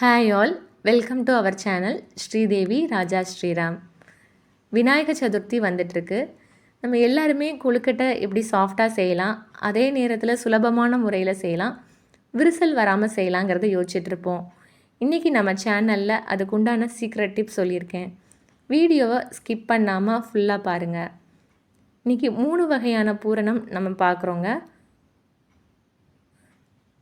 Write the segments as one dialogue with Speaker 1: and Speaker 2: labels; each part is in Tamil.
Speaker 1: Hi all welcome to our channel Sridevi Raja Sriram Vinayaka Chaturthi வந்துட்டுருக்கு. நம்ம எல்லாருமே கொழுக்கட்டை எப்படி சாஃப்டாக செய்யலாம் அதே நேரத்தில் சுலபமான முறையில் செய்யலாம் விரிசல் வராமல் செய்யலாங்கிறத யோசிச்சுட்ருப்போம் இன்றைக்கி நம்ம சேனலில் அதுக்குண்டான சீக்ரெட் டிப்ஸ் சொல்லியிருக்கேன். வீடியோவை ஸ்கிப் பண்ணாமல் ஃபுல்லாக பாருங்கள் இன்றைக்கி மூணு வகையான பூரணம் நம்ம பார்க்குறோங்க.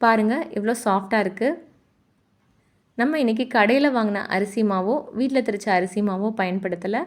Speaker 1: பாருங்கள் எவ்வளோ சாஃப்டாக இருக்குது நம்ம இன்றைக்கி கடையில் வாங்கின அரிசி மாவோ வீட்டில் திரிச்ச அரிசி மாவோ பயன்படுத்தலை.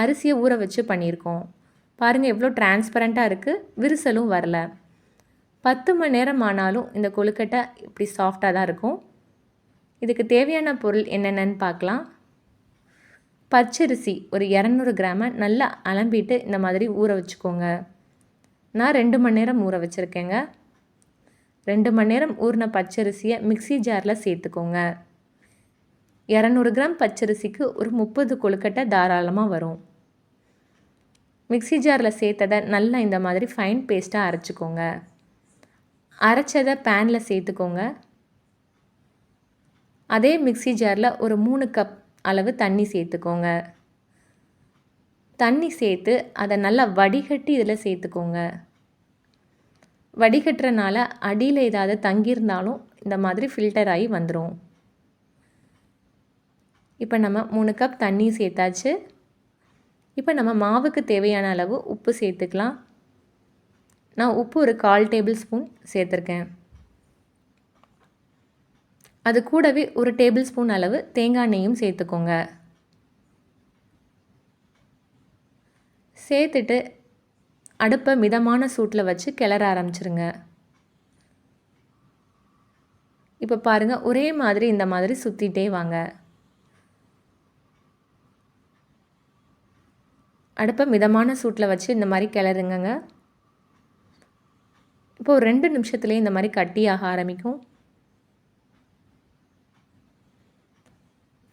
Speaker 1: அரிசியை ஊற வச்சு பண்ணியிருக்கோம். பாருங்கள் எவ்வளோ டிரான்ஸ்பரண்ட்டாக இருக்குது விரிசலும் வரல. பத்து மணி நேரம் ஆனாலும் இந்த கொழுக்கட்டை இப்படி சாஃப்டாக தான் இருக்கும். இதுக்கு தேவையான பொருள் என்னென்னு பார்க்கலாம். பச்சரிசி ஒரு இரநூறு கிராமை நல்லா அலம்பிட்டு இந்த மாதிரி ஊற வச்சுக்கோங்க. நான் ரெண்டு மணி நேரம் ஊற வச்சுருக்கேங்க. ரெண்டு மணி நேரம் ஊறின பச்சரிசியை மிக்சி ஜாரில் சேர்த்துக்கோங்க. இரநூறு கிராம் பச்சரிசிக்கு ஒரு முப்பது கொழுக்கட்டை தாராளமாக வரும். மிக்சி ஜாரில் சேர்த்ததை நல்லா இந்த மாதிரி ஃபைன் பேஸ்ட்டாக அரைச்சிக்கோங்க. அரைச்சதை பேனில் சேர்த்துக்கோங்க. அதே மிக்சி ஜாரில் ஒரு மூணு கப் அளவு தண்ணி சேர்த்துக்கோங்க. தண்ணி சேர்த்து அதை நல்லா வடிகட்டி இதில் சேர்த்துக்கோங்க. வடிகட்டுறனால அடியில் ஏதாவது தங்கியிருந்தாலும் இந்த மாதிரி ஃபில்டர் ஆகி வந்துடும் இப்போ நம்ம மூணு கப் தண்ணி சேர்த்தாச்சு. இப்போ நம்ம மாவுக்கு தேவையான அளவு உப்பு சேர்த்துக்கலாம். நான் உப்பு ஒரு கால் டேபிள் ஸ்பூன் சேர்த்துருக்கேன். அது கூடவே ஒரு டேபிள் ஸ்பூன் அளவு தேங்காய் எண்ணெயும் சேர்த்துக்கோங்க. சேர்த்துட்டு அடுப்பை மிதமான சூட்டில் வச்சு கிளற ஆரம்பிச்சிருங்க. இப்போ பாருங்கள் ஒரே மாதிரி இந்த மாதிரி சுற்றிட்டே வாங்க. அடுப்பை மிதமான சூட்டில் வச்சு இந்த மாதிரி கிளறுங்கங்க. இப்போ ஒரு ரெண்டு நிமிஷத்துலேயே இந்த மாதிரி கட்டியாக ஆரம்பிக்கும்.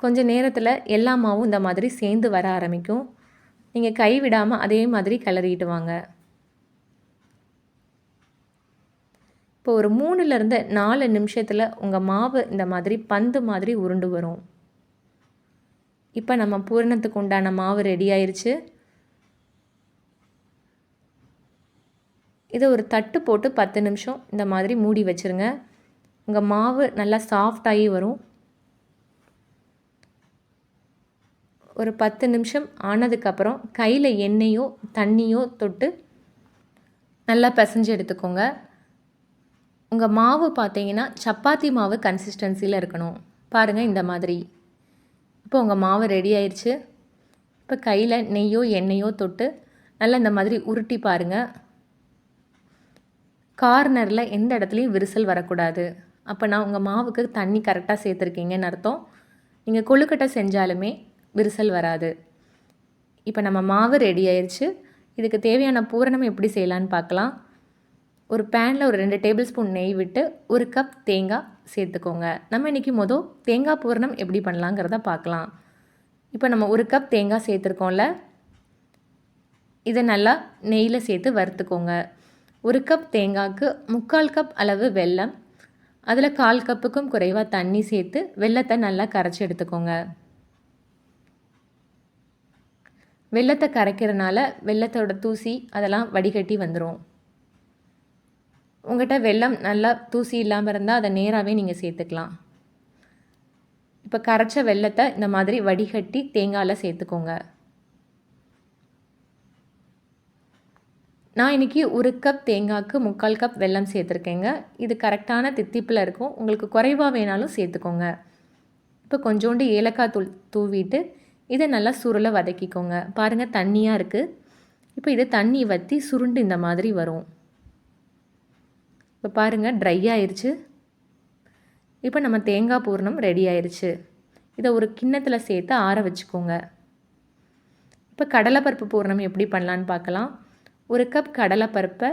Speaker 1: கொஞ்சம் நேரத்தில் எல்லா மாவும் இந்த மாதிரி சேர்ந்து வர ஆரம்பிக்கும். நீங்கள் கை விடாமல் அதே மாதிரி கிளறிட்டு வாங்க. இப்போ ஒரு மூணுலேருந்து நாலு நிமிஷத்தில் உங்கள் மாவு இந்த மாதிரி பந்து மாதிரி உருண்டு வரும். இப்போ நம்ம பூரணத்துக்கு உண்டான மாவு ரெடி ஆயிடுச்சு இதை ஒரு தட்டு போட்டு பத்து நிமிஷம் இந்த மாதிரி மூடி வச்சுருங்க. உங்கள் மாவு நல்லா சாஃப்டாகி வரும். ஒரு பத்து நிமிஷம் ஆனதுக்கப்புறம் கையில் எண்ணெயோ தண்ணியோ தொட்டு நல்லா பிசைஞ்சு எடுத்துக்கோங்க. உங்கள் மாவு பார்த்தீங்கன்னா சப்பாத்தி மாவு கன்சிஸ்டன்சியில் இருக்கணும். பாருங்கள் இந்த மாதிரி. இப்போ உங்கள் மாவு ரெடி ஆயிடுச்சு இப்போ கையில் நெய்யோ எண்ணெயோ தொட்டு நல்லா இந்த மாதிரி உருட்டி பாருங்கள் கார்னரில் எந்த இடத்துலையும் விரிசல் வரக்கூடாது. அப்போ நான் உங்கள் மாவுக்கு தண்ணி கரெக்டாக சேர்த்துருக்கீங்கன்னு அர்த்தம். நீங்கள் கொழுக்கட்டை செஞ்சாலுமே விரிசல் வராது. இப்போ நம்ம மாவு ரெடி ஆயிடுச்சு இதுக்கு தேவையான பூரணம் எப்படி செய்யலான்னு பார்க்கலாம். ஒரு பேனில் ஒரு ரெண்டு டேபிள் ஸ்பூன் நெய் விட்டு ஒரு கப் தேங்காய் சேர்த்துக்கோங்க. நம்ம இன்றைக்கி மொதல் தேங்காய் பூரணம் எப்படி பண்ணலாங்கிறத பார்க்கலாம். இப்போ நம்ம ஒரு கப் தேங்காய் சேர்த்துருக்கோம்ல. இதை நல்லா நெய்யில் சேர்த்து வறுத்துக்கோங்க. ஒரு கப் தேங்காய்க்கு முக்கால் கப் அளவு வெல்லம் அதில் கால் கப்புக்கும் குறைவாக தண்ணி சேர்த்து வெள்ளத்தை நல்லா கரைச்சி எடுத்துக்கோங்க. வெள்ளத்தை கரைக்கிறனால வெள்ளத்தோட தூசி அதெல்லாம் வடிகட்டி வந்துடும் உங்கள்கிட்ட வெள்ளம் நல்லா தூசி இல்லாமல் இருந்தால் அதை நேராகவே நீங்கள் சேர்த்துக்கலாம். இப்போ கரைச்ச வெள்ளத்தை இந்த மாதிரி வடிகட்டி தேங்காயில் சேர்த்துக்கோங்க. நான் இன்றைக்கி ஒரு கப் தேங்காய்க்கு முக்கால் கப் வெல்லம் சேர்த்துருக்கேங்க. இது கரெக்டான தித்திப்பில் இருக்கும். உங்களுக்கு குறைவாக வேணாலும் சேர்த்துக்கோங்க. இப்போ கொஞ்சோண்டு ஏலக்காய் தூள் தூவிட்டு இதை நல்லா சுருளை வதக்கிக்கோங்க. பாருங்கள் தண்ணியாக இருக்குது இப்போ இதை தண்ணி வற்றி சுருண்டு இந்த மாதிரி வரும். இப்போ பாருங்கள் ட்ரை ஆயிடுச்சு இப்போ நம்ம தேங்காய் பூர்ணம் ரெடி ஆயிடுச்சு இதை ஒரு கிண்ணத்தில் சேர்த்து ஆற வச்சுக்கோங்க. இப்போ கடலைப்பருப்பு பூர்ணம் எப்படி பண்ணலான்னு பார்க்கலாம். ஒரு கப் கடலைப்பருப்பை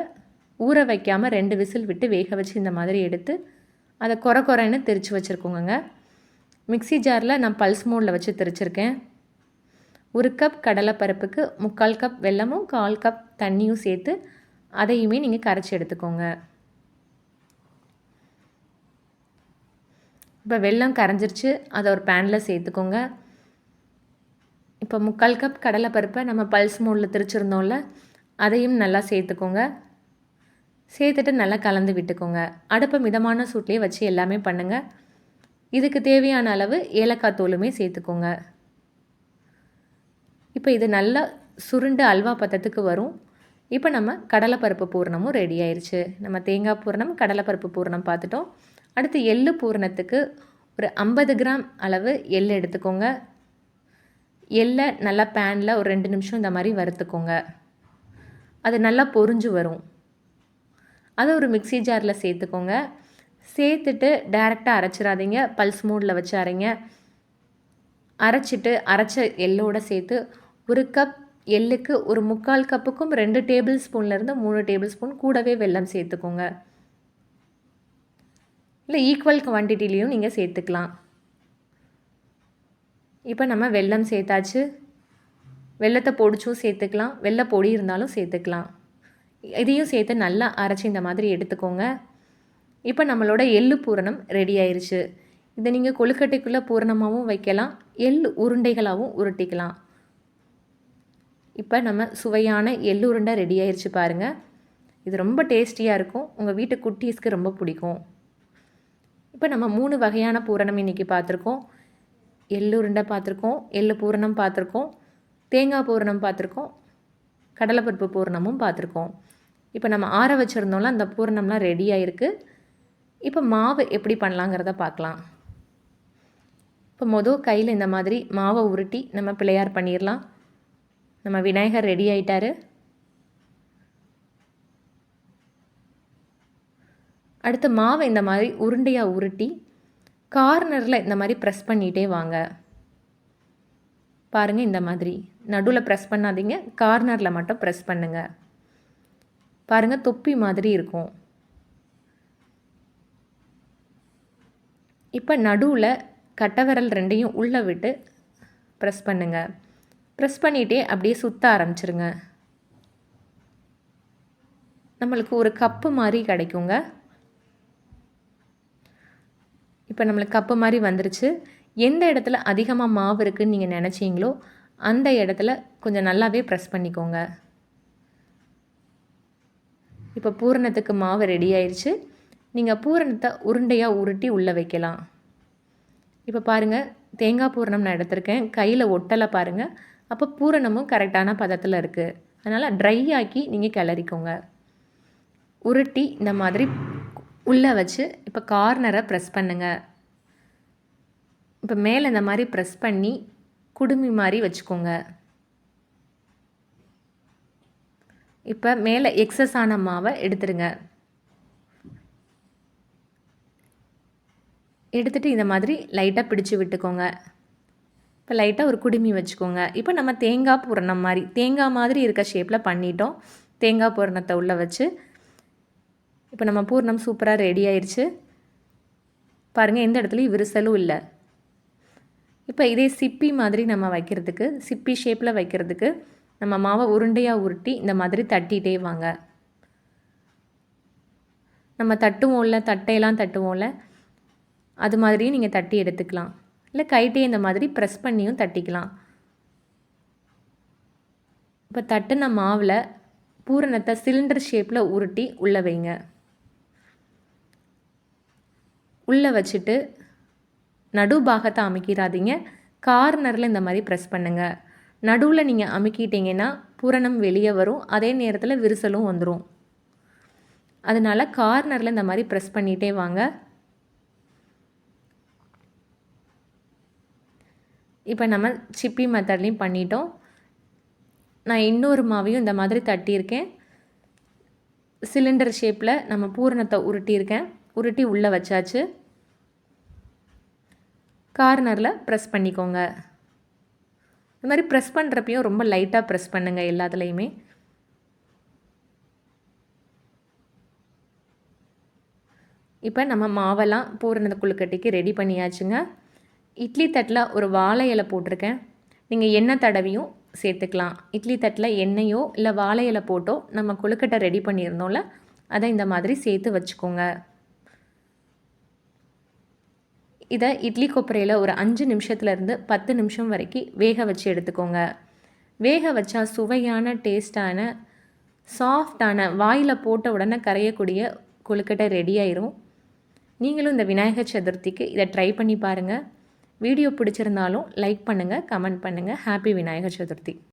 Speaker 1: ஊற வைக்காமல் ரெண்டு விசில் விட்டு வேக வச்சு இந்த மாதிரி எடுத்து அதை குறை குறைன்னு திரித்து வச்சுருக்கோங்க மிக்சி ஜாரில் நான் பல்ஸ் மோடில் வச்சு திரிச்சிருக்கேன். ஒரு கப் கடலைப்பருப்புக்கு முக்கால் கப் வெல்லமும் கால் கப் தண்ணியும் சேர்த்து அதையுமே நீங்கள் கரைச்சி எடுத்துக்கோங்க. இப்போ வெல்லம் கரைஞ்சிருச்சு அதை ஒரு பேனில் சேர்த்துக்கோங்க. இப்போ முக்கால் கப் கடலைப்பருப்பை நம்ம பல்ஸ் மோடில் திரிச்சிருந்தோம்ல அதையும் நல்லா சேர்த்துக்கோங்க. சேர்த்துட்டு நல்லா கலந்து விட்டுக்கோங்க. அடுப்பை மிதமான சூட்லேயே வச்சு எல்லாமே பண்ணுங்கள் இதுக்கு தேவையான அளவு ஏலக்காய் தூளுமே சேர்த்துக்கோங்க. இப்போ இது நல்லா சுருண்டு அல்வா பத்தத்துக்கு வரும். இப்போ நம்ம கடலைப்பருப்பு பூரணமும் ரெடி ஆயிடுச்சு நம்ம தேங்காய் பூரணம் கடலைப்பருப்பு பூரணம் பார்த்துட்டோம். அடுத்து எள்ளு பூரணத்துக்கு ஒரு ஐம்பது கிராம் அளவு எள் எடுத்துக்கோங்க. எள்ளை நல்லா பேனில் ஒரு ரெண்டு நிமிஷம் இந்த மாதிரி வறுத்துக்கோங்க. அது நல்லா பொறிஞ்சு வரும். அதை ஒரு மிக்சி ஜாரில் சேர்த்துக்கோங்க. சேர்த்துட்டு டேரெக்டாக அரைச்சிடாதீங்க பல்ஸ் மூடில் வச்சு அரைங்க. அரைச்சிட்டு அரைச்ச எள்ளோட சேர்த்து ஒரு கப் எள்ளுக்கு ஒரு முக்கால் கப்புக்கும் ரெண்டு டேபிள் ஸ்பூன்லேருந்து மூணு டேபிள் ஸ்பூன் கூடவே வெல்லம் சேர்த்துக்கோங்க. இல்லை ஈக்குவல் குவான்டிட்டிலையும் நீங்கள் சேர்த்துக்கலாம். இப்போ நம்ம வெல்லம் சேர்த்தாச்சு. வெள்ளத்தை பொடிச்சும் சேர்த்துக்கலாம். வெள்ளை பொடி இருந்தாலும் சேர்த்துக்கலாம். இதையும் சேர்த்து நல்லா அரைச்சி இந்த மாதிரி எடுத்துக்கோங்க. இப்போ நம்மளோட எள்ளு பூரணம் ரெடி ஆயிடுச்சு இதை நீங்கள் கொழுக்கட்டைக்குள்ளே பூரணமாகவும் வைக்கலாம். எள் உருண்டைகளாகவும் உருட்டிக்கலாம். இப்போ நம்ம சுவையான எள் உருண்டை ரெடி ஆயிடுச்சு பாருங்கள் இது ரொம்ப டேஸ்டியாக இருக்கும். உங்கள் வீட்டு குட்டீஸ்க்கு ரொம்ப பிடிக்கும். இப்போ நம்ம மூணு வகையான பூரணம் இன்றைக்கி பார்த்துருக்கோம். எள் உருண்டை பார்த்துருக்கோம். எள்ளு பூரணம் பார்த்துருக்கோம். தேங்காய் பூரணம் பார்த்துருக்கோம். கடலைப்பருப்பு பூரணமும் பார்த்துருக்கோம். இப்போ நம்ம ஆற வச்சுருந்தோம்ல அந்த பூரணம்லாம் ரெடியாக இருக்குது இப்போ மாவு எப்படி பண்ணலாங்கிறத பார்க்கலாம். இப்போ மொதல் கையில் இந்த மாதிரி மாவை உருட்டி நம்ம பிள்ளையார் பண்ணிடலாம். நம்ம விநாயகர் ரெடி ஆயிட்டாரு. அடுத்து மாவை இந்த மாதிரி உருண்டையாக உருட்டி கார்னரில் இந்த மாதிரி ப்ரெஸ் பண்ணிகிட்டே வாங்க. பாருங்கள் இந்த மாதிரி. நடுவில் ப்ரெஸ் பண்ணாதீங்க. கார்னரில் மட்டும் ப்ரெஸ் பண்ணுங்கள் பாருங்கள் தொப்பி மாதிரி இருக்கும். இப்போ நடுவில் கட்டவிரல் ரெண்டையும் உள்ளே விட்டு ப்ரெஸ் பண்ணுங்கள் ப்ரெஸ் பண்ணிகிட்டே அப்படியே சுற்ற ஆரம்பிச்சிருங்க. நம்மளுக்கு ஒரு கப்பு மாதிரி கிடைக்குங்க. இப்போ நம்மளுக்கு கப்பு மாதிரி வந்துருச்சு. எந்த இடத்துல அதிகமாக மாவு இருக்குதுன்னு நீங்கள் நினச்சிங்களோ அந்த இடத்துல கொஞ்சம் நல்லாவே ப்ரெஸ் பண்ணிக்கோங்க. இப்போ பூரணத்துக்கு மாவு ரெடி ஆயிடுச்சு நீங்கள் பூரணத்தை உருண்டையாக உருட்டி உள்ளே வைக்கலாம். இப்போ பாருங்கள் தேங்காய் பூரணம் நான் எடுத்திருக்கேன். கையில் ஒட்டலை பாருங்கள் அப்போ பூரணமும் கரெக்டான பதத்தில் இருக்குது அதனால் ட்ரை ஆக்கி நீங்கள் கிளறிக்கோங்க. உருட்டி இந்த மாதிரி உள்ளே வச்சு இப்போ கார்னரை ப்ரெஸ் பண்ணுங்கள் இப்போ மேலே இந்த மாதிரி ப்ரெஸ் பண்ணி குடுமி மாதிரி வச்சுக்கோங்க. இப்போ மேலே எக்ஸஸ் ஆன மாவை எடுத்துருங்க எடுத்துகிட்டு இந்த மாதிரி லைட்டாக பிடிச்சி விட்டுக்கோங்க. இப்போ லைட்டாக ஒரு குடுமி வச்சுக்கோங்க. இப்போ நம்ம தேங்காய் பூரணம் மாதிரி தேங்காய் மாதிரி இருக்க ஷேப்பில் பண்ணிட்டோம். தேங்காய் பூரணத்தை உள்ளே வச்சு இப்போ நம்ம பூர்ணம் சூப்பராக ரெடி ஆயிடுச்சு பாருங்கள் எந்த இடத்துலையும் விரிசலும் இல்லை. இப்போ இதே சிப்பி மாதிரி நம்ம வைக்கிறதுக்கு சிப்பி ஷேப்பில் வைக்கிறதுக்கு நம்ம மாவை உருண்டையாக உருட்டி இந்த மாதிரி தட்டிகிட்டே வாங்க. நம்ம தட்டுவோம்ல தட்டையெல்லாம் தட்டுவோம்ல அது மாதிரியும் நீங்கள் தட்டி எடுத்துக்கலாம். இல்லை கைட்டே இந்த மாதிரி ப்ரெஸ் பண்ணியும் தட்டிக்கலாம். இப்போ தட்டின மாவில் பூரணத்தை சிலிண்டர் ஷேப்பில் உருட்டி உள்ளே வைங்க. உள்ளே வச்சுட்டு நடு பாகத்தை அமைக்கிறாதீங்க. கார்னரில் இந்த மாதிரி ப்ரெஸ் பண்ணுங்கள் நடுவில் நீங்கள் அமுக்கிட்டீங்கன்னா பூரணம் வெளியே வரும். அதே நேரத்தில் விரிசலும் வந்துடும் அதனால் கார்னரில் இந்த மாதிரி ப்ரெஸ் பண்ணிகிட்டே வாங்க. இப்போ நம்ம சிப்பி மெத்தட்லேயும் பண்ணிட்டோம். நான் இன்னொரு மாவையும் இந்த மாதிரி தட்டியிருக்கேன். சிலிண்டர் ஷேப்பில் நம்ம பூரணத்தை உருட்டியிருக்கேன். உருட்டி உள்ளே வச்சாச்சு. கார்னரில் ப்ரெஸ் பண்ணிக்கோங்க. இந்த மாதிரி ப்ரெஸ் பண்ணுறப்பையும் ரொம்ப லைட்டாக ப்ரெஸ் பண்ணுங்கள் எல்லாத்துலேயுமே. இப்போ நம்ம மாவெல்லாம் பூரண குழுக்கட்டிக்கு ரெடி பண்ணியாச்சுங்க. இட்லி தட்டில் ஒரு வாழை இலை போட்டிருக்கேன். நீங்கள் எண்ணெய் தடவியும் சேர்த்துக்கலாம். இட்லி தட்டில் எண்ணெயோ இல்லை வாழை இலை போட்டோ நம்ம கொழுக்கட்டை ரெடி பண்ணியிருந்தோம்ல அதை இந்த மாதிரி சேர்த்து வச்சுக்கோங்க. இதை இட்லி கொப்பரையில் ஒரு அஞ்சு நிமிஷத்துலேருந்து பத்து நிமிஷம் வரைக்கும் வேக வச்சு எடுத்துக்கோங்க. வேக வச்சா சுவையான டேஸ்டான சாஃப்டான வாயில் போட்ட உடனே கரையக்கூடிய கொழுக்கட்டை ரெடி ஆயிரும். நீங்களும் இந்த விநாயகர் சதுர்த்திக்கு இதை ட்ரை பண்ணி பாருங்கள் வீடியோ பிடிச்சிருந்தாலும் லைக் பண்ணுங்கள் கமெண்ட் பண்ணுங்கள் ஹாப்பி விநாயகர் சதுர்த்தி.